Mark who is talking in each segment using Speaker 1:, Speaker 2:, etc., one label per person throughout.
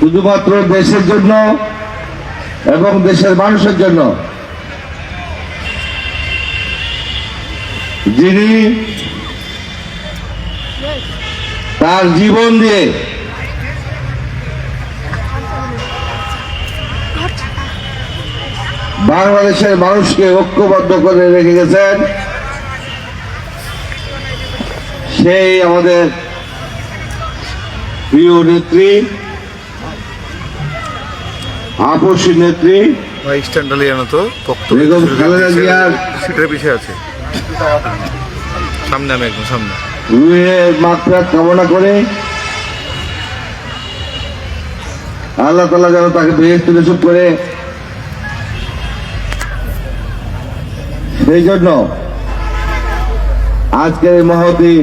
Speaker 1: শুধুমাত্র দেশের জন্য এবং দেশের মানুষের জন্য। যিনি তার জীবন দিয়ে বাংলাদেশের মানুষকে ঐক্যবদ্ধ করে রেখে গেছেন, সেই আমাদের প্রিয় নেত্রী আপসী নেত্রী।
Speaker 2: ভাই স্ট্যান্ডালি জানো তো
Speaker 1: বেগম খালেদা জিয়ার
Speaker 2: সিটের পিছিয়ে আছে। সামনে আমি একদম সামনে।
Speaker 1: রুহের মাত্রা কামনা করে আল্লাহ তালা যেন তাকে বেহেস্ত নসিব করে। সেই জন্য আজকের এই মহতি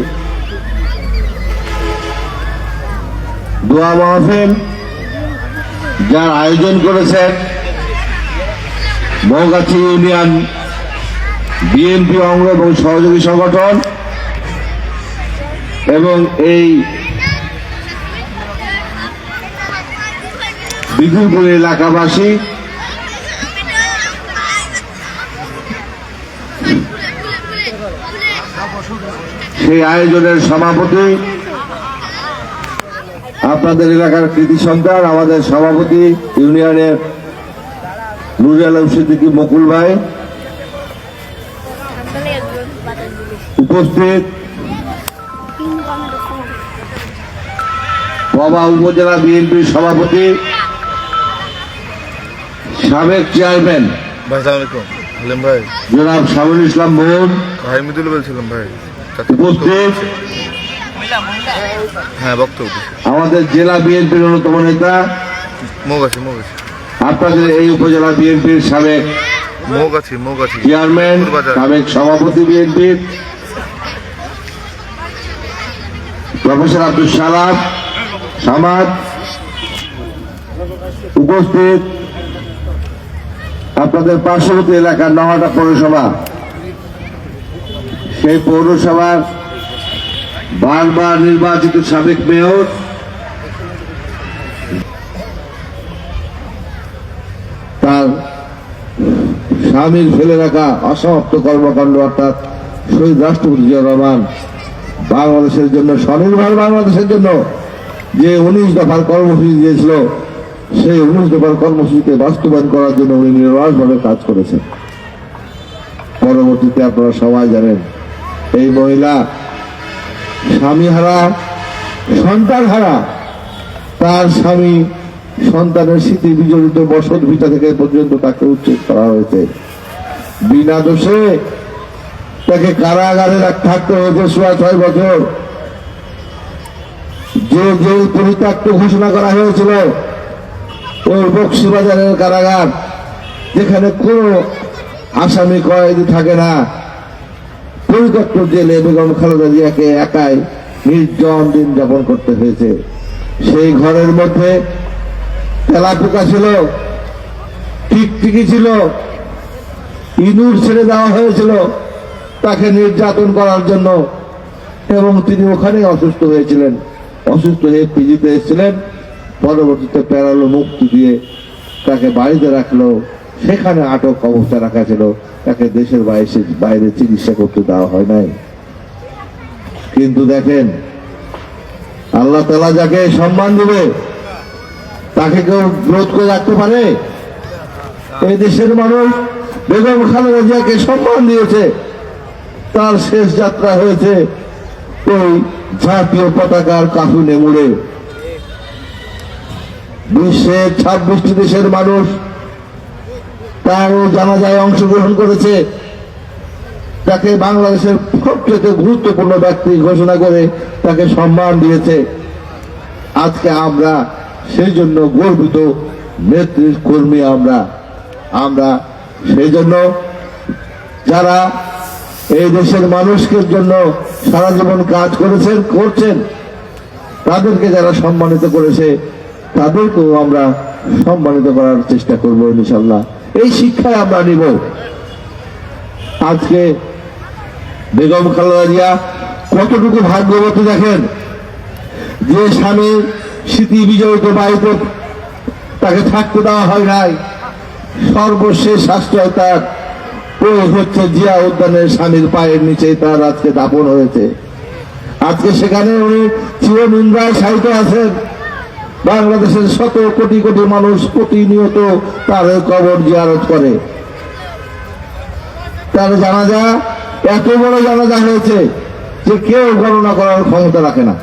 Speaker 1: দোয়া মাহফিল যার আয়োজন করেছেন মৌগাছি ইউনিয়ন বিএনপি অঙ্গ এবং সহযোগী সংগঠন এবং এই বিদুরপুর এলাকাবাসী সেই আয়োজনের সভাপতি আপনাদের এলাকার কৃতি সন্তান আমাদের সভাপতি ইউনিয়নের নুর আলম সিদ্দিকী মকুল ভাই। উপস্থিত। বাবা উপজেলা বিএনপির সভাপতি। সাবেক চেয়ারম্যান। জনাব শামুল ইসলাম মোহন।
Speaker 2: বলছিলাম ভাই।
Speaker 1: উপস্থিত।
Speaker 2: হ্যাঁ বক্তব্য।
Speaker 1: আমাদের জেলা বিএনপির অন্যতম নেতা।
Speaker 2: মুখ আছে মুখ আছে
Speaker 1: আপনাদের এই উপজেলা বিএনপির সাবেক
Speaker 2: মুখ আছে মুখ আছে
Speaker 1: চেয়ারম্যান সাবেক সভাপতি বিএনপির। প্রফেসর আব্দুল সালাম সামাদ উপস্থিত। আপনাদের পার্শ্ববর্তী এলাকার নহাটা পৌরসভা। সেই পৌরসভার বারবার নির্বাচিত সাবেক মেয়র। তার স্বামীর ফেলে রাখা অসমাপ্ত কর্মকাণ্ড অর্থাৎ শহীদ রাষ্ট্রপতি জিয়া রহমান বাংলাদেশের জন্য, স্বনির্ভর বাংলাদেশের জন্য যে উনিশ দফার কর্মসূচি দিয়েছিল, সেই উনিশ দফার কর্মসূচিকে বাস্তবায়ন করার জন্য উনি নির্বাচভাবে কাজ করেছেন। পরবর্তীতে আপনারা সবাই জানেন, এই মহিলা স্বামী হারা সন্তান হারা তার স্বামী সন্তানের স্মৃতি বিজড়িত বসত ভিটা থেকে পর্যন্ত তাকে উচ্ছেদ করা হয়েছে। বিনা দোষে তাকে কারাগারে থাকতে হয়েছে সোয়া ছয় বছর। যে জেল পরিত্যক্ত ঘোষণা করা হয়েছিল, ওই বক্সিবাজারের কারাগার, যেখানে কোনো আসামি কয়েদি থাকে না। পরিত্যক্ত জেলে বেগম খালেদা জিয়াকে একাই নির্জন দিন যাপন করতে হয়েছে। সেই ঘরের মধ্যে তেলাপোকা ছিল, টিকটিকি ছিল, ইঁদুর ছেড়ে দেওয়া হয়েছিল তাকে নির্যাতন করার জন্য এবং তিনি ওখানে অসুস্থ হয়েছিলেন। অসুস্থ হয়ে পিজিতে এসেছিলেন, পরবর্তীতে প্যারালো মুক্তি দিয়ে তাকে বাড়িতে রাখল, সেখানে আটক অবস্থা রাখা ছিল। তাকে দেশের বাইরে বাইরে চিকিৎসা করতে দেওয়া হয় নাই। কিন্তু দেখেন, আল্লাহ তালা যাকে সম্মান দেবে, তাকে কেউ রোধ করে রাখতে পারে? এই দেশের মানুষ বেগম খালেদা জিয়াকে সম্মান দিয়েছে। তার শেষ যাত্রা হয়েছে ওই জাতীয় পতাকার কাফুনে মুড়ে। বিশ্বের ছাব্বিশটি দেশের মানুষ তারও জানাজায় অংশগ্রহণ করেছে। তাকে বাংলাদেশের সবচেয়ে গুরুত্বপূর্ণ ব্যক্তি ঘোষণা করে তাকে সম্মান দিয়েছে। আজকে আমরা সেই জন্য গর্বিত নেত্রীর কর্মী আমরা। আমরা সেই জন্য যারা এই দেশের মানুষকে জন্য সারা জীবন কাজ করেছেন, করছেন, তাদেরকে যারা সম্মানিত করেছে, তাদেরকেও আমরা সম্মানিত করার চেষ্টা করব ইনশাল্লাহ এই শিক্ষায় আমরা নিব। আজকে বেগম খালেদা জিয়া কতটুকু ভাগ্যবতী দেখেন? যে স্বামী স্মৃতি বিজড়িত বাড়িতে তাকে থাকতে দেওয়া হয় নাই। সর্বশেষ আশ্রয় তার ওই হচ্ছে জিয়া উদ্যানের স্বামীর পায়ের নিচে তার আজকে দাপন হয়েছে। আজকে সেখানে উনি চিরনিন্দায় সাহিত্য আছেন। বাংলাদেশের শত কোটি কোটি মানুষ প্রতিনিয়ত তার কবর জিয়ারত করে। তার জানাজা এত বড় জানাজা হয়েছে যে কেউ গণনা করার ক্ষমতা রাখে না।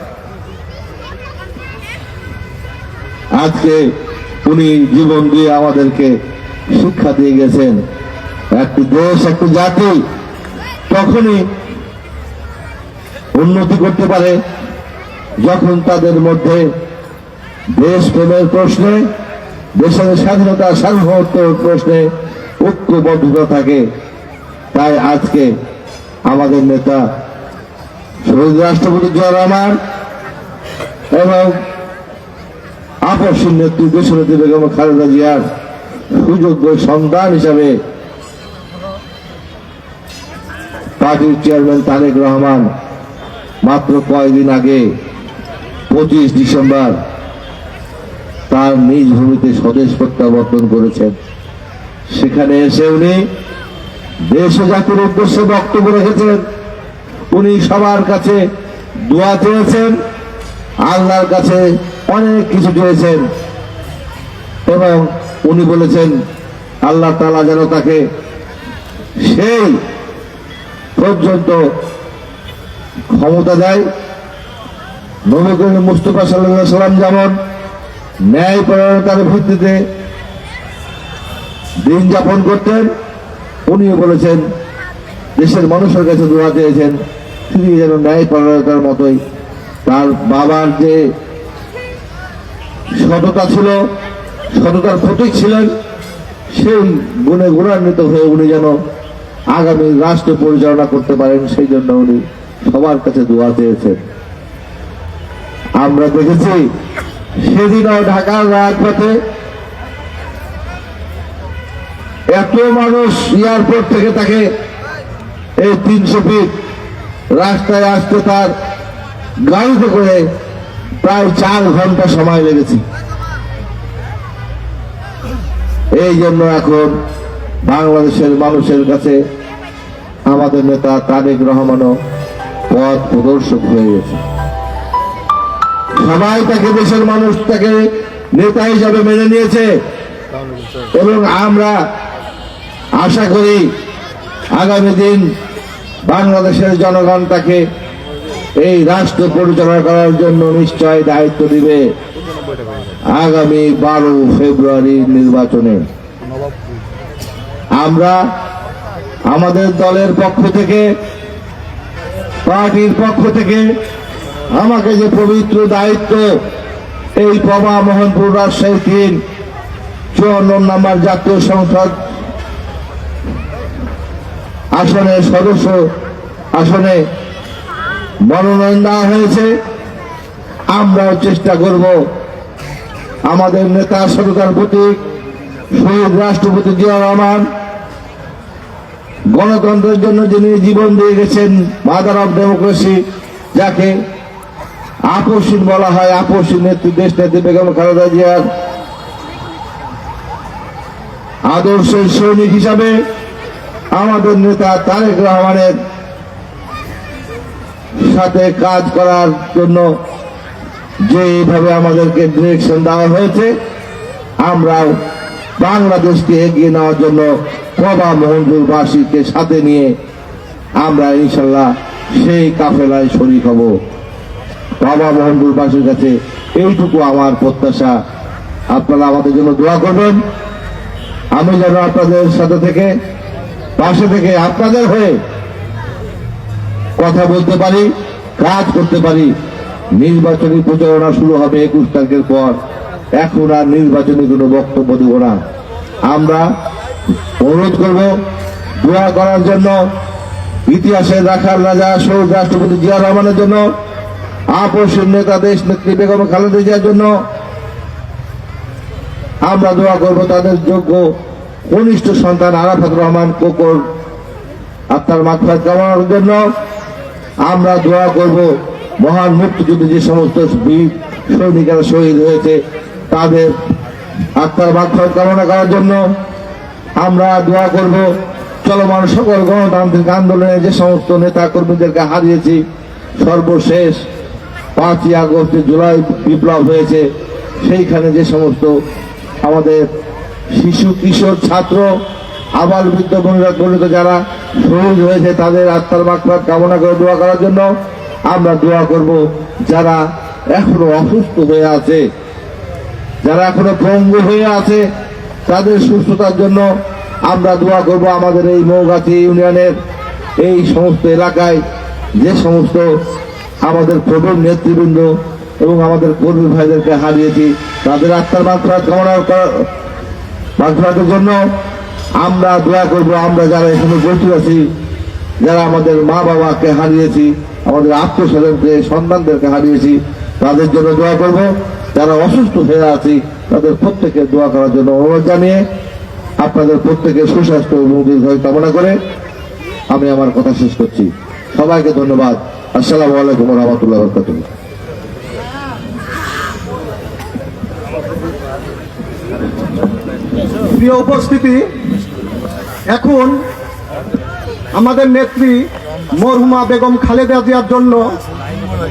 Speaker 1: আজকে উনি জীবন দিয়ে আমাদেরকে শিক্ষা দিয়ে গেছেন। একটি দেশ, একটি জাতি তখনই উন্নতি করতে পারে যখন তাদের মধ্যে দেশ প্রেমের প্রশ্নে, দেশের স্বাধীনতা সার্বভৌমত্ব প্রশ্নে ঐক্যবদ্ধতা থাকে। তাই আজকে আমাদের নেতা শহীদ রাষ্ট্রপতি জিয়া রহমান এবং আপসীর নেত্রী দেশনেত্রী বেগম খালেদা জিয়ার সুযোগ্য সন্তান হিসাবে পার্টির চেয়ারম্যান তারেক রহমান মাত্র কয়েকদিন আগে পঁচিশ ডিসেম্বর তার নিজ ভূমিতে স্বদেশ প্রত্যাবর্তন করেছেন। সেখানে এসে উনি দেশ জাতির উদ্দেশ্যে বক্তব্য রেখেছেন। উনি সবার কাছে দোয়া চেয়েছেন, আল্লাহর কাছে অনেক কিছু চেয়েছেন এবং উনি বলেছেন, আল্লাহ তালা যেন তাকে সেই পর্যন্ত ক্ষমতা দেয়। নবী মুস্তফা সাল্লাহ সাল্লাম যেমন ন্যায় পরায়ণতার ভিত্তিতে দিন যাপন করতেন। উনিও বলেছেন, দেশের মানুষের কাছে দোয়া চেয়েছেন, তিনি যেন ন্যায় পরায়ণতার মতোই তার বাবার যে সততা ছিল, সততার প্রতীক ছিলেন, সেই গুণে গুণান্বিত হয়ে উনি যেন আগামী রাষ্ট্র পরিচালনা করতে পারেন, সেই জন্য উনি সবার কাছে দোয়া চেয়েছেন। আমরা দেখেছি সেদিনও ঢাকার রাজপথে এত মানুষ এয়ারপোর্ট থেকে তাকে এই তিনশো ফিট রাস্তায় আসতে তার গাড়িতে করে প্রায় চার ঘণ্টা সময় লেগেছে। এই জন্য এখন বাংলাদেশের মানুষের কাছে আমাদের নেতা তারেক রহমানও পথ প্রদর্শক হয়ে গেছে। সবাই তাকে দেশের মানুষ, তাকে নেতা হিসাবে মেনে নিয়েছে। এবং আমরা আশা করি আগামী দিন বাংলাদেশের জনগণ তাকে এই রাষ্ট্র পরিচালনা করার জন্য নিশ্চয় দায়িত্ব দিবে আগামী বারো ফেব্রুয়ারি নির্বাচনে। আমরা আমাদের দলের পক্ষ থেকে, পার্টির পক্ষ থেকে আমাকে যে পবিত্র দায়িত্ব, এই প্রভা মোহনপুর রাজশাহী তিন চুয়ান্ন নম্বর জাতীয় সংসদ আসনের সদস্য আসনে মনোনয়ন দেওয়া হয়েছে। আমরাও চেষ্টা করব আমাদের নেতা সততার প্রতীক শহীদ রাষ্ট্রপতি জিয়া রহমান, গণতন্ত্রের জন্য যিনি জীবন দিয়ে গেছেন মাদার অফ ডেমোক্রেসি যাকে আপসীন বলা হয় আপসীন নেত্রী দেশ নেত্রী বেগম খালেদা জিয়ার আদর্শের সৈনিক হিসাবে আমাদের নেতা তারেক রহমানের সাথে কাজ করার জন্য যে যেভাবে আমাদেরকে ডিরেকশন দেওয়া হয়েছে, আমরাও বাংলাদেশকে এগিয়ে নেওয়ার জন্য প্রভা মোহনপুরবাসীকে সাথে নিয়ে আমরা ইনশাল্লাহ সেই কাফেলায় শরিক হব। বাবা মোহনপুরবাসীর কাছে এইটুকু আমার প্রত্যাশা। আপনারা আমাদের জন্য দোয়া করবেন। আমি যেন আপনাদের সাথে থেকে, পাশে থেকে আপনাদের হয়ে কথা বলতে পারি, কাজ করতে পারি। নির্বাচনী প্রচারণা শুরু হবে একুশ তারিখের পর। এখন আর নির্বাচনী কোনো বক্তব্য দেব না। আমরা অনুরোধ করব দোয়া করার জন্য, ইতিহাসে রাখার রাজা শহীদ রাষ্ট্রপতি জিয়া রহমানের জন্য আপসের নেতা দেশ নেত্রী বেগম খালেদা জিয়ার জন্য আমরা দোয়া করব তাদের যোগ্য কনিষ্ঠ সন্তান আরাফাত রহমান কোকর আপনার মাথায় কামানোর জন্য আমরা দোয়া করব মহান মুক্তিযুদ্ধে যে সমস্ত বীর সৈনিকেরা শহীদ হয়েছে তাদের আত্মার বাক্যর কামনা করার জন্য আমরা দোয়া করব চলমান সকল গণতান্ত্রিক আন্দোলনে যে সমস্ত নেতা কর্মীদেরকে হারিয়েছি সর্বশেষ পাঁচই আগস্টে জুলাই বিপ্লব হয়েছে, সেইখানে যে সমস্ত আমাদের শিশু, কিশোর, ছাত্র, আবাল বৃদ্ধ বনিরা পরিণত যারা শহীদ হয়েছে, তাদের আত্মার মাকফাত কামনা করে দোয়া করার জন্য আমরা দোয়া করব, যারা এখনও অসুস্থ হয়ে আছে, যারা এখনও পঙ্গু হয়ে আছে, তাদের সুস্থতার জন্য আমরা দোয়া করব আমাদের এই মৌগাছি ইউনিয়নের এই সমস্ত এলাকায়, যে সমস্ত আমাদের প্রবীণ নেতৃবৃন্দ এবং আমাদের কর্মী ভাইদেরকে হারিয়েছি। তাদের আত্মার মাত্রা কামনা করা মাগফিরাতের জন্য আমরা দোয়া করব, আমরা যারা এখানে উপস্থিত আছি, যারা আমাদের মা বাবাকে হারিয়েছি, আমাদের আত্মস্বজনকে সন্তানদেরকে হারিয়েছি, তাদের জন্য দোয়া করব। যারা অসুস্থ হয়ে আছি, তাদের প্রত্যেকে দোয়া করার জন্য অনুরোধ জানিয়ে আপনাদের প্রত্যেকে সুস্বাস্থ্য এবং দীর্ঘায়ু কামনা করে আমি আমার কথা শেষ করছি। সবাইকে ধন্যবাদ। আসসালামু আলাইকুম রহমতুল্লাহ
Speaker 3: প্রিয় উপস্থিতি, এখন আমাদের নেত্রী মরহুমা বেগম খালেদা জিয়ার জন্য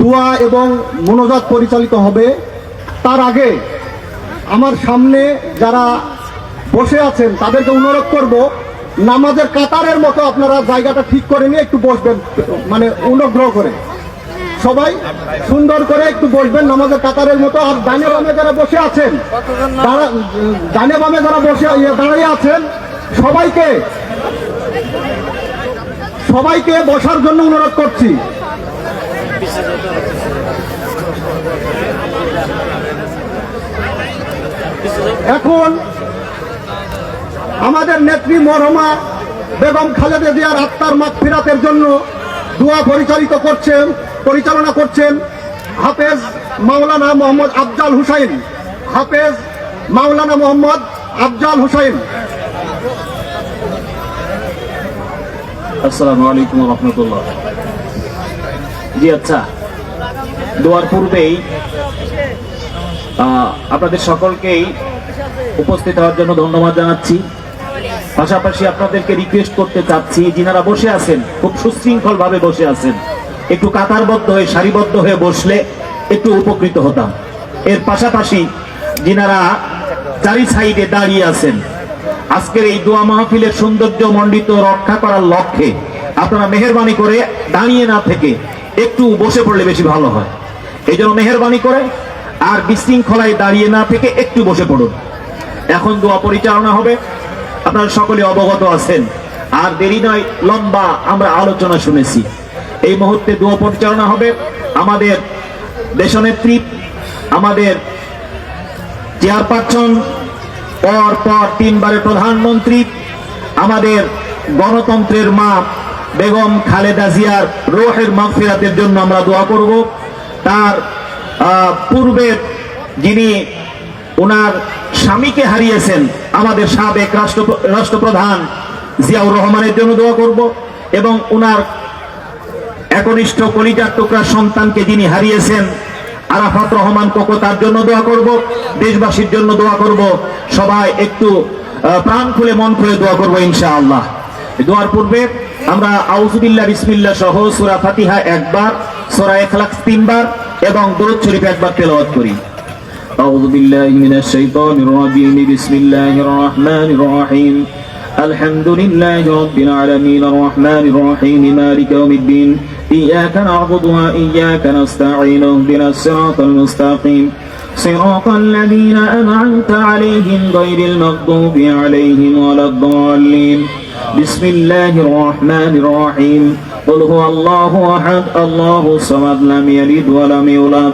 Speaker 3: দোয়া এবং মনোজাত পরিচালিত হবে। তার আগে আমার সামনে যারা বসে আছেন, তাদেরকে অনুরোধ করব নামাজের কাতারের মতো আপনারা জায়গাটা ঠিক করে নিয়ে একটু বসবেন মানে অনুগ্রহ করে। সবাই সুন্দর করে একটু বসবেন নামাজের কাতারের মতো। আর ডানে বামে যারা বসে আছেন তারা ডানে বামে যারা বসে ইয়ে, দাঁড়িয়ে আছেন সবাইকে সবাইকে বসার জন্য অনুরোধ করছি। এখন আমাদের নেত্রী মরহমা বেগম খালেদা জিয়ার আত্মার মাগফিরাতের জন্য দোয়া পরিচালিত করছেন, পরিচালনা করছেন হাফেজ মাওলানা মোহাম্মদ আফজাল হুসাইন। হাফেজ মাওলানা মোহাম্মদ আফজাল হুসাইন।
Speaker 4: আসসালামু আলাইকুম রহমতুল্লাহ। জি আচ্ছা। দোয়ার পূর্বেই আপনাদের সকলকেই উপস্থিত হওয়ার জন্য ধন্যবাদ জানাচ্ছি। পাশাপাশি আপনাদেরকে রিকোয়েস্ট করতে চাচ্ছি, যিনারা বসে আছেন, খুব সুশৃঙ্খল ভাবে বসে আছেন, একটু কাতারবদ্ধ হয়ে, সারিবদ্ধ হয়ে বসলে একটু উপকৃত হতাম। এর পাশাপাশি যিনারা চারি সাইডে দাঁড়িয়ে আছেন, আজকের এই দোয়া মাহফিলের সৌন্দর্য মণ্ডিত রক্ষা করার লক্ষ্যে আপনারা মেহরবানি করে দাঁড়িয়ে না থেকে একটু বসে পড়লে বেশি ভালো হয়। এই জন্য মেহরবানি করে আর বিশৃঙ্খলায় দাঁড়িয়ে না থেকে একটু বসে পড়ুন। এখন দোয়া পরিচালনা হবে। আপনারা সকলে অবগত আছেন। আর দেরি নয়, লম্বা আমরা আলোচনা শুনেছি। এই মুহূর্তে দোয়া পরিচালনা হবে আমাদের দেশনেত্রী, আমাদের চেয়ারপারসন, পর পর তিনবারের প্রধানমন্ত্রী, আমাদের গণতন্ত্রের মা বেগম খালেদা জিয়ার রোহের মাগফিরাতের জন্য আমরা দোয়া করব। তার পূর্বের যিনি ওনার স্বামীকে হারিয়েছেন আমাদের সাবেক রাষ্ট্র রাষ্ট্রপ্রধান জিয়াউর রহমানের জন্য দোয়া করব এবং ওনার একনিষ্ঠ কলিজার টুকরা সন্তানকে যিনি হারিয়েছেন আরাফাত রহমান কোকো তার জন্য দোয়া করব, দেশবাসীর জন্য দোয়া করব, সবাই একটু প্রাণ খুলে মন খুলে দোয়া করব ইনশাআল্লাহ। দোয়ার পূর্বে আমরা আউজুবিল্লাহ বিসমিল্লাহ সহ সূরা ফাতিহা একবার, সূরা ইখলাস তিনবার এবং দরুদ শরীফ একবার তেলাওয়াত করি। أعوذ بالله من الشيطان الرجيم. بسم الله الرحمن الرحيم. الحمد لله رب العالمين. الرحمن الرحيم. مالك يوم الدين. إياك نعبد وإياك نستعين. اهدنا الصراط المستقيم. صراط الذين أنعمت عليهم غير المغضوب عليهم ولا الضالين. بسم الله الرحمن الرحيم. قل هو الله أحد. الله الصمد لم يلد ولم يولد.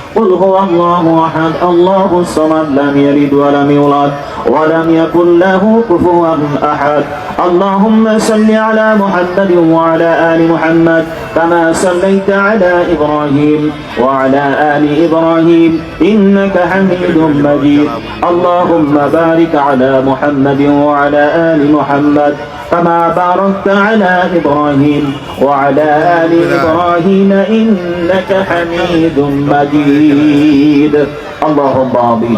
Speaker 4: قل هو الله أحد الله الصمد لم يلد ولم يولد ولم يكن له كفوا أحد. اللهم صل على محمد وعلى آل محمد كما صليت على إبراهيم وعلى آل إبراهيم إنك حميد مجيد. اللهم بارك على محمد وعلى آل محمد كما باركت على إبراهيم وعلى آل إبراهيم إنك حميد مجيد. اللهم آمين.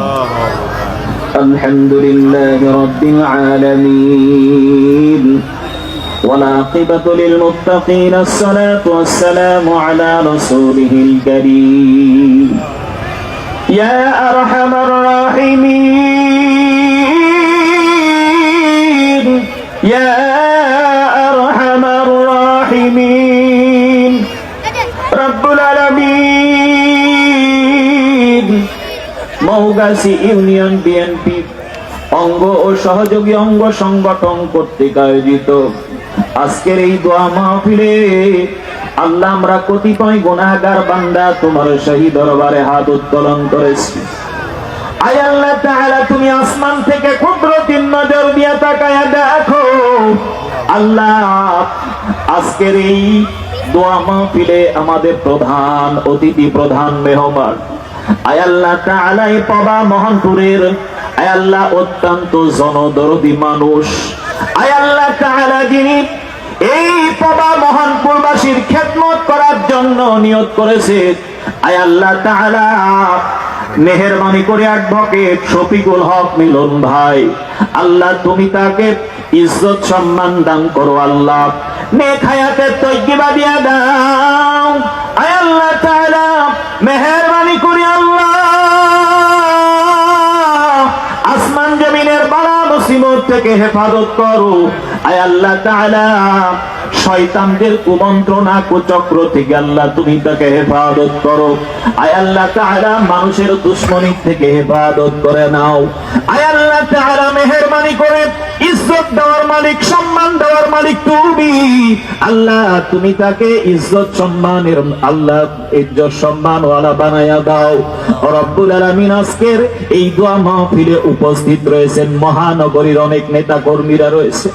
Speaker 4: الحمد لله رب العالمين. والعاقبة للمتقين. الصلاة والسلام على رسوله الكريم. يا أرحم الراحمين. ইউনিয়ন বিএনপি অঙ্গ ও সহযোগী অঙ্গ সংগঠন কর্তৃক আয়োজিত। আজকের এই দোয়া মাহফিলে আল্লাহ আমরা কতিপয় গুণাগার বান্দা তোমার শহীদ দরবারে হাত উত্তোলন করেছি। তুমি আসমান থেকে কুদরতির নজর দিয়া দেখো। আল্লাহ, আজকের এই দোয়া মাহফিলে আমাদের প্রধান অতিথি, প্রধান মেহমান। আয় আল্লাহ তাআলা, এই পবা মোহনপুরের, আয় আল্লাহ, অত্যন্ত জনদরদি মানুষ। আয় আল্লাহ তাআলা, যিনি এই করার জন্য নিয়ত করেছে আয় আল্লাহ তাআলা মেহরবানি করে অ্যাডভোকেট শফিকুল হক মিলন ভাই। আল্লাহ, তুমি তাকে ইজ্জত, সম্মান দান করো আল্লাহ। নেক হায়াতের তৈবা দিয়া দাও আয় আল্লাহ তাআলা, মেহরবানি করে আল্লাহ। আসমান জমিনের বালা মুসিবত থেকে হেফাজত করো। আয় আল্লাহ তাআলা শয়তানদের কুমন্ত্রণা কুচক্র থেকে আল্লাহ তুমি তাকে হেফাজত করো। আয় আল্লাহ তাআলা মানুষের দুশ্মনী থেকে হেফাজত করে নাও। আয় আল্লাহ তাআলা মেহেরবানি করে, ইজ্জত দেওয়ার মালিক, সম্মান দেওয়ার মালিক তুমি। আল্লাহ, তুমি তাকে ইজ্জত, সম্মানের, আল্লাহ, ইজ্জত সম্মান ওয়ালা বানায়া দাও। রব্বুল আলামিন আজকের এই দোয়া মাহফিলে উপস্থিত রয়েছেন। মহানগরীর অনেক নেতা কর্মীরা রয়েছে।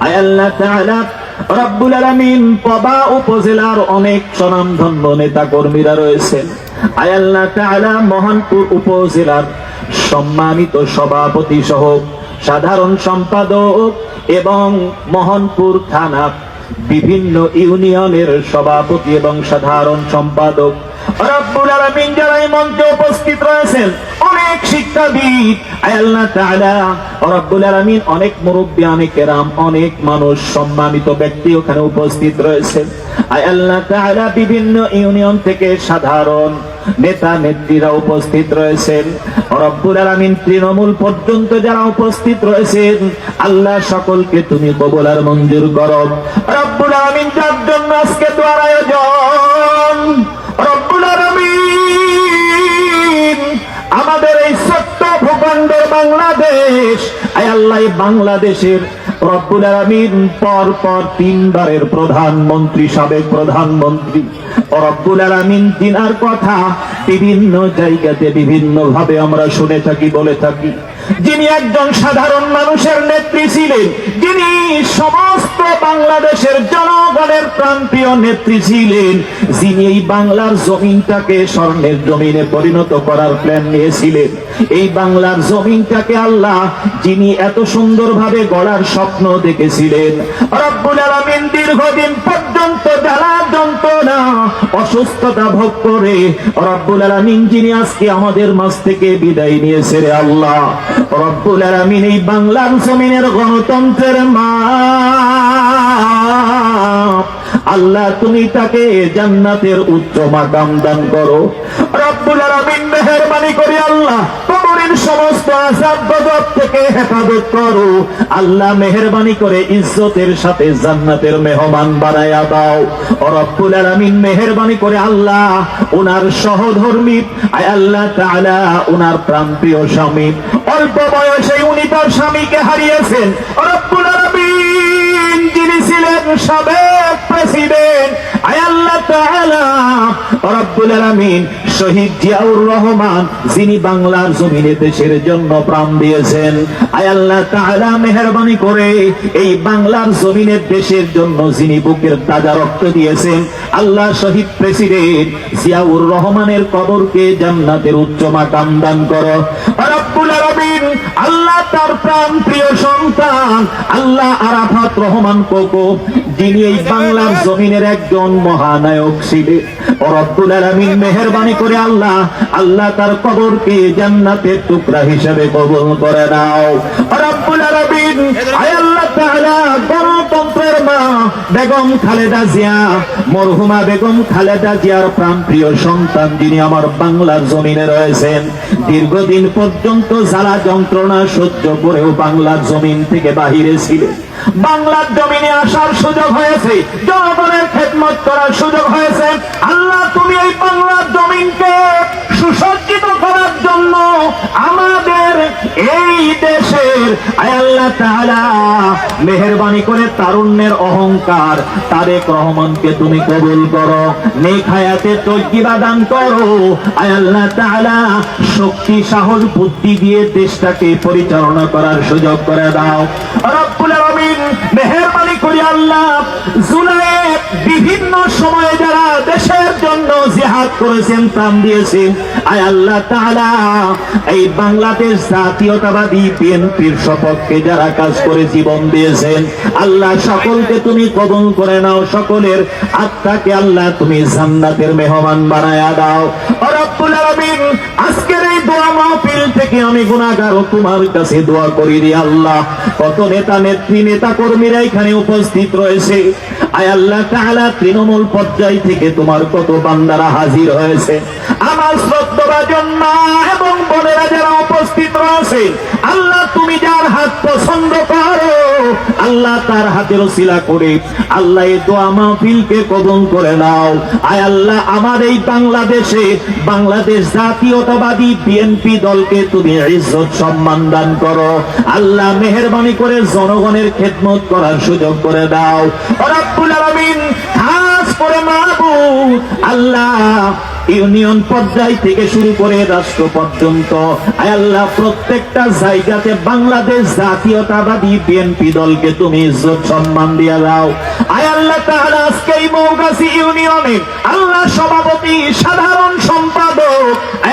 Speaker 4: আয় আল্লাহ তাআলা রব্বুল পবা উপজেলার অনেক স্বনামধন্য নেতা কর্মীরা রয়েছেন। আয় আল্লাহ তাআলা মহানপুর উপজেলার সম্মানিত সভাপতি সহ সাধারণ সম্পাদক এবং মোহনপুর থানা বিভিন্ন ইউনিয়নের সভাপতি এবং সাধারণ সম্পাদক উপস্থিত রয়েছেন বিভিন্ন ইউনিয়ন থেকে সাধারণ নেতা, নেত্রীরা উপস্থিত রয়েছেন। রব্বুল আলামিন তৃণমূল পর্যন্ত যারা উপস্থিত রয়েছেন, আল্লাহ সকলকে তুমি কবুল আর মঞ্জুর করো। রব্বুল আলামিন যার জন্য আজকে দোয়ার আয়োজন বাংলাদেশ। আয় আল্লাহ বাংলাদেশের রব্বুল আলামিন পর পর তিনবারের প্রধানমন্ত্রী, সাবেক প্রধানমন্ত্রী। রব্বুল আলামিন তিনার কথা বিভিন্ন জায়গাতে বিভিন্ন ভাবে আমরা শুনে থাকি, বলে থাকি। যিনি একজন সাধারণ মানুষের নেত্রী ছিলেন, যিনি সমস্ত বাংলাদেশের জনগণের প্রান্তীয় নেত্রী ছিলেন, যিনি এই বাংলার জমিনটাকে স্বর্ণের জমিনে পরিণত করার প্ল্যান নিয়েছিলেন। এই বাংলার জমিনটাকে আল্লাহ, যিনি এত সুন্দরভাবে গড়ার স্বপ্ন দেখেছিলেন, রব্বুল আলামিন দীর্ঘদিন পর্যন্ত জ্বালা যন্ত্রণা, অসুস্থতা ভোগ করে, রব্বুল আলামিন যিনি আজকে আমাদের মাঝ থেকে বিদায় নিয়েছে রে আল্লাহ। রব্বুল আলামিন এই বাংলার জমিনের গণতন্ত্রের মা আল্লাহ, তুমি তাকে জান্নাতের উচ্চ মাকাম দান করো। আল্লাহ, কবরের সহধর্মী আল্লাহ স্বামী। অল্প বয়সে উনি তার স্বামীকে হারিয়েছেন। রব্বুল সাবেক প্রেসিডেন্ট আয় আল্লাহ তাআলা রব্বুল আলামিন শহীদ জিয়াউর রহমান, যিনি বাংলার জমিনে দেশের জন্য প্রাণ দিয়েছেন। আয় আল্লাহ তাআলা মেহেরবানি করে এই বাংলার জমিনের দেশের জন্য যিনি বুকের তাজা রক্ত দিয়েছেন, আল্লাহ শহীদ প্রেসিডেন্ট জিয়াউর রহমানের কবরকে জান্নাতের উচ্চ মাকাম দান করো। আল্লাহ তার প্রাণ প্রিয় সন্তান, আল্লাহ আরাফাত রহমান কোকো, যিনি এই বাংলার জমিনের একজন মহানায়ক ছিলেন। রব্বুল করে আল্লাহ আল্লাহ তার কবরকে জান্নাতের টুকরা হিসেবে কবুল করে নাও। আল্লাহ বেগম খালেদা জিয়া। মরহুমা বেগম খালেদা জিয়ার প্রাণ প্রিয় সন্তান যিনি আমার বাংলার জমিনে রয়েছেন, দীর্ঘদিন পর্যন্ত জ্বালা যন্ত্রণা সহ্য করেও বাংলার জমিন থেকে বাহিরে ছিলেন। বাংলার জমিনে আসার সুযোগ হয়েছে, জনগণের খেদমত করার সুযোগ হয়েছে। আল্লাহ, তুমি এই বাংলার জমিনকে সুসজ্জিত করার জন্য আমাদের এই দেশের আল্লাহ তাআলা, মেহেরবানি করে তারুণ্যের অহংকার, তারেক রহমানকে তুমি কবুল করো, নেক হায়াতে তৈকিবা দান করো। আল্লাহ তাআলা, শক্তি, সাহস, বুদ্ধি দিয়ে দেশটাকে পরিচালনা করার সুযোগ করে দাও। আল্লাহ বিভিন্ন সময়ে যারা দেশের জন্য করেছেন, প্রাণ দিয়েছেন আয় আল্লাহ এই বাংলাদেশ জাতীয়তাবাদী বিএনপির সপক্ষে যারা কাজ করে জীবন দিয়েছেন, আল্লাহ সকলকে তুমি কবল করে নাও, সকলের আত্মাকে আল্লাহ তুমি জান্নাতের মেহমান বানায়া দাও। থেকে আমি গুণাগার তোমার কাছে দোয়া করি রে আল্লাহ। কত নেতা, নেত্রী, নেতা কর্মীরা এখানে উপস্থিত রয়েছে। আয় আল্লাহ তাহলে তৃণমূল পর্যায় থেকে তোমার কত বান্দারা হাজির হয়েছে। আমার শ্রদ্ধা জন্মা এবং বোনেরা যারা উপস্থিত রয়েছে, আল্লাহ তুমি যার হাত পছন্দ করো। আল্লাহ তার হাতের শিলা করে, আল্লাহ এই দোয়া মাহফিলকে কবল করে নাও। আয় আল্লাহ, আমার এই বাংলাদেশে বাংলাদেশ জাতীয়তাবাদী বিএনপি দলকে তুমি ইজ্জত সম্মান দান করো। আল্লাহ মেহেরবানি করে জনগণের খেদমত করার সুযোগ করে দাও। রব্বুল আলামিন, খাস করে মাহবুব। আল্লাহ ইউনিয়ন পর্যায় থেকে শুরু করে রাষ্ট্র পর্যন্ত। আল্লাহ, প্রত্যেকটা জায়গাতে বাংলাদেশ জাতীয়তাবাদী বিএনপি দলকে তুমি ইজ্জত সম্মান দিয়ে দাও। আল্লাহ তাহলে আজকে এই ইউনিয়নে আল্লাহ সভাপতি, সাধারণ সম্পাদক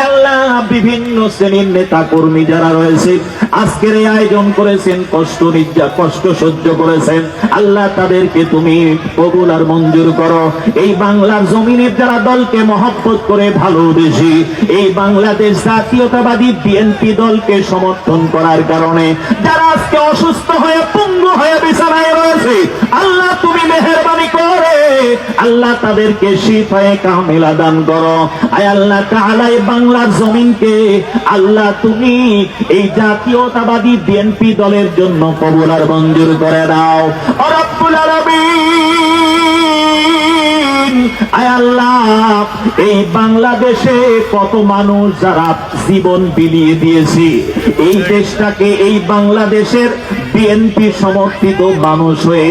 Speaker 4: আল্লাহ, বিভিন্ন শ্রেণির নেতা কর্মী যারা রয়েছে, আজকের এই আয়োজন করেছেন, কষ্ট নির্যা কষ্ট সহ্য করেছেন। আল্লাহ তাদেরকে তুমি কবুল আর মঞ্জুর করো। এই বাংলার জমিনের যারা দলকে মহব্বত করে ভালোবেসি, এই বাংলাদেশ জাতীয়তাবাদী বিএনপি দলকে সমর্থন করার কারণে, যারা আজকে অসুস্থ হয়ে, পঙ্গু হয়ে, বিছানায় রয়েছে, আল্লাহ তুমি মেহরবানি করে, আল্লাহ তাদেরকে শিফায়ে কামেলা দান করো। আয় আল্লাহ তাআলা, এই বাংলার জমিনকে, আল্লাহ তুমি এই জাতীয়তাবাদী বিএনপি দলের জন্য কবুল মঞ্জুর করে দাও। রব্বুল আলামিন, আয় আল্লাহ, এই বাংলাদেশে কত মানুষ যারা জীবন বিলিয়ে দিয়েছে, এই দেশটাকে এই বাংলাদেশের বিএনপি সমর্থিত মানুষ হয়ে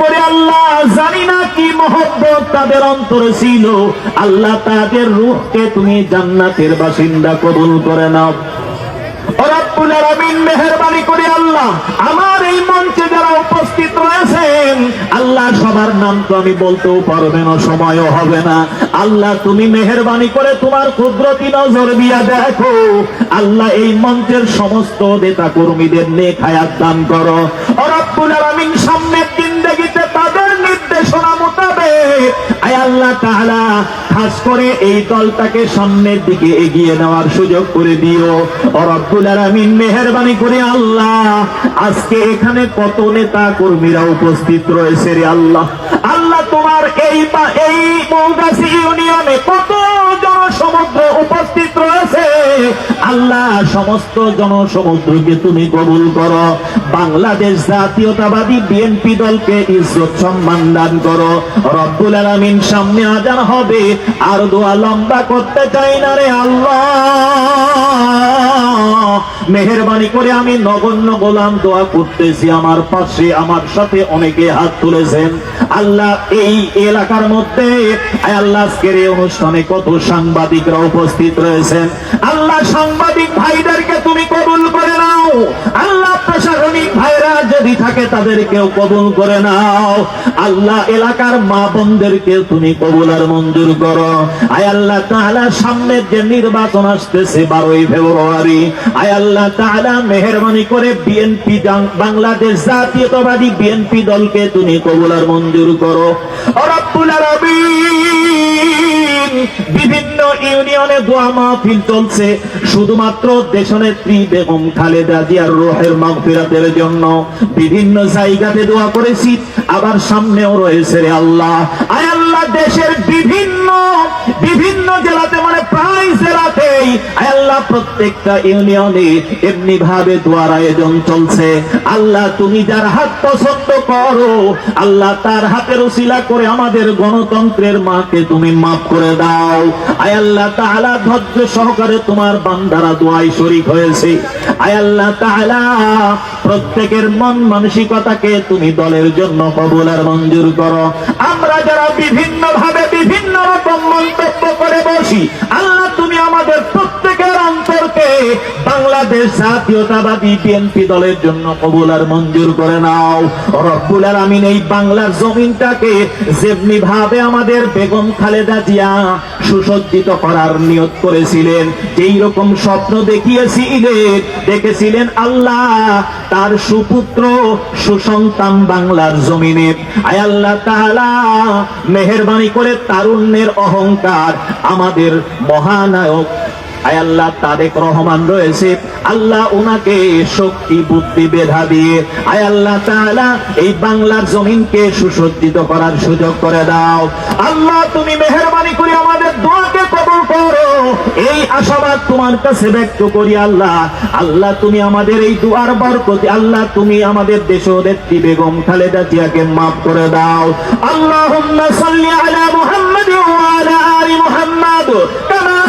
Speaker 4: করে আল্লাহ কি তাদের অন্তরে ছিল। আল্লাহ তাদের তুমি জান্নাতের বাসিন্দা কবুল করে নাও। রব্বুল আলামিন মেহেরবানি করে আল্লাহ, আমার এই মঞ্চে যারা উপস্থিত রয়েছেন, আল্লাহ সবার নাম তো আমি বলতেও পারবে না, সময়ও হবে না। আল্লাহ তুমি মেহেরবানি করে তোমার কুদরতি নজর দিয়া দেখো। আল্লাহ এই মঞ্চের সমস্ত নেতা কর্মীদের নেক হায়াত দান করো। রব্বুল আলামিন, সামনের দিন দেখিতে তাদের নির্দেশনা মোতাবেক আয় আল্লাহ তাহলা খাস করে এই দলটাকে সামনের দিকে এগিয়ে নেওয়ার সুযোগ করে দিও। ও রব্বুল মেহরবানি করে আল্লাহ, আজকে এখানে কত নেতা কর্মীরা উপস্থিত রয়েছে রে আল্লাহ। আল্লাহ তোমার এই বা এই মৌগাছি ইউনিয়নে কত জনসমুদ্র উপস্থিত রয়েছে। আল্লাহ সমস্ত জনসমুদ্রকে তুমি কবুল করো। বাংলাদেশ জাতীয়তাবাদী বিএনপি দলকে ইজ্জত সম্মান দান করো। রব্বুল আলামিন সামনে আজান হবে। আর দোয়া লম্বা করতে চাই না রে আল্লাহ। মেহরবানি করে আমি নগণ্য গোলাম দোয়া করতেছি আমার পাশে, আমার সাথে অনেকে হাত তুলেছেন। আল্লাহ, এই এলাকার মধ্যে আল্লাহ এই অনুষ্ঠানে কত সাংবাদিকরা উপস্থিত রয়েছেন। আল্লাহ, সাংবাদিক ভাইদেরকে তুমি কবুল করে নাও। আল্লাহ, প্রশাসনিক ভাইরা যদি থাকে তাদেরকেও কবুল করে নাও। আল্লাহ, এলাকার মা বোনদেরকে তুমি কবুল আর মঞ্জুর করো। আয় আল্লাহ তাআলা, সামনের যে নির্বাচন আসতেছে বারোই ফেব্রুয়ারি আয় আল্লাহ তাআলা মেহরবানি করে বিএনপি বাংলাদেশ জাতীয়তাবাদী বিএনপি দলকে তুমি কবুল আর মঞ্জুর করো। রব্বুল বিভিন্ন ইউনিয়নে দোয়া মাহফিল চলছে। শুধুমাত্র দেশনেত্রী বেগম খালেদা জিয়ার রোহের মাগফিরাতের জন্য বিভিন্ন জায়গাতে দোয়া করেছি, আবার সামনেও রয়েছে রে আল্লাহ। আয় আল্লাহ দেশের বিভিন্ন বিভিন্ন জেলাতে মানে প্রায় জেলাতেই আল্লাহ প্রত্যেকটা ইউনিয়নে এমনি ভাবে দোয়ার আয়োজন চলছে। আল্লাহ তুমি যার হাত পছন্দ করো, আল্লাহ তার হাতের উসিলা করে আমাদের গণতন্ত্রের মাকে তুমি মাফ করে দাও। আয় আল্লাহ তাআলা ধৈর্য সহকারে তোমার বান্দারা দোয়ায় শরীক হয়েছে। আয় আল্লাহ তাআলা প্রত্যেকের মন মানসিকতাকে তুমি দলের জন্য কবুল আর মঞ্জুর করো। আমরা যারা বিভিন্ন ভাবে বসি আল্লাহ তুমি আমাদের প্রত্যেকের অন্তরকে বাংলাদেশ জাতীয়তাবাদী বিএনপি দলের জন্য কবুল আর মঞ্জুর করে নাও। রব্বুল আলামিন এই বাংলার জমিনটাকে যেমনি ভাবে আমাদের বেগম খালেদা জিয়া সুসজ্জিত করার নিয়ত করেছিলেন, যেই রকম স্বপ্ন দেখিয়েছিলেন, দেখেছিলেন আল্লাহ তার সুপুত্র, সুসন্তান বাংলার জমিনে। আয় আল্লাহ তাআলা মেহেরবানি করে তারুণ্যের অহংকার আমাদের মহানায়ক আয় আল্লাহ, তারেক রহমান রয়েছে। আল্লাহ ওনাকে শক্তি, বুদ্ধি বেধা দিয়ে আয় আল্লাহ এই বাংলার জমিনকে সুসজ্জিত করার সুযোগ করে দাও। আল্লাহ, তুমি মেহেরবানি করে আমাদের দোয়াকে কবুল করো। এই আশাবাদ তোমার কাছে ব্যক্ত করি আল্লাহ। আল্লাহ, তুমি আমাদের এই দুয়ার বরকতি, আল্লাহ, তুমি আমাদের দেশ নেত্রী বেগম খালেদা জিয়াকে মাফ করে দাও। আল্লাহুম্মা সাল্লি আলা মুহাম্মাদ ওয়া আলা আলি মুহাম্মাদ, কামা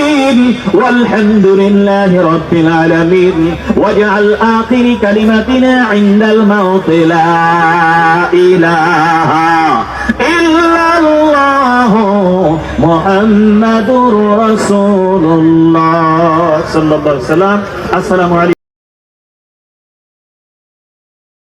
Speaker 4: العالمين. والحمد لله رب العالمين. واجعل آخر كلمتنا عند الموت. لا إله إلا الله. محمد رسول الله. صلى الله عليه وسلم. السلام عليكم.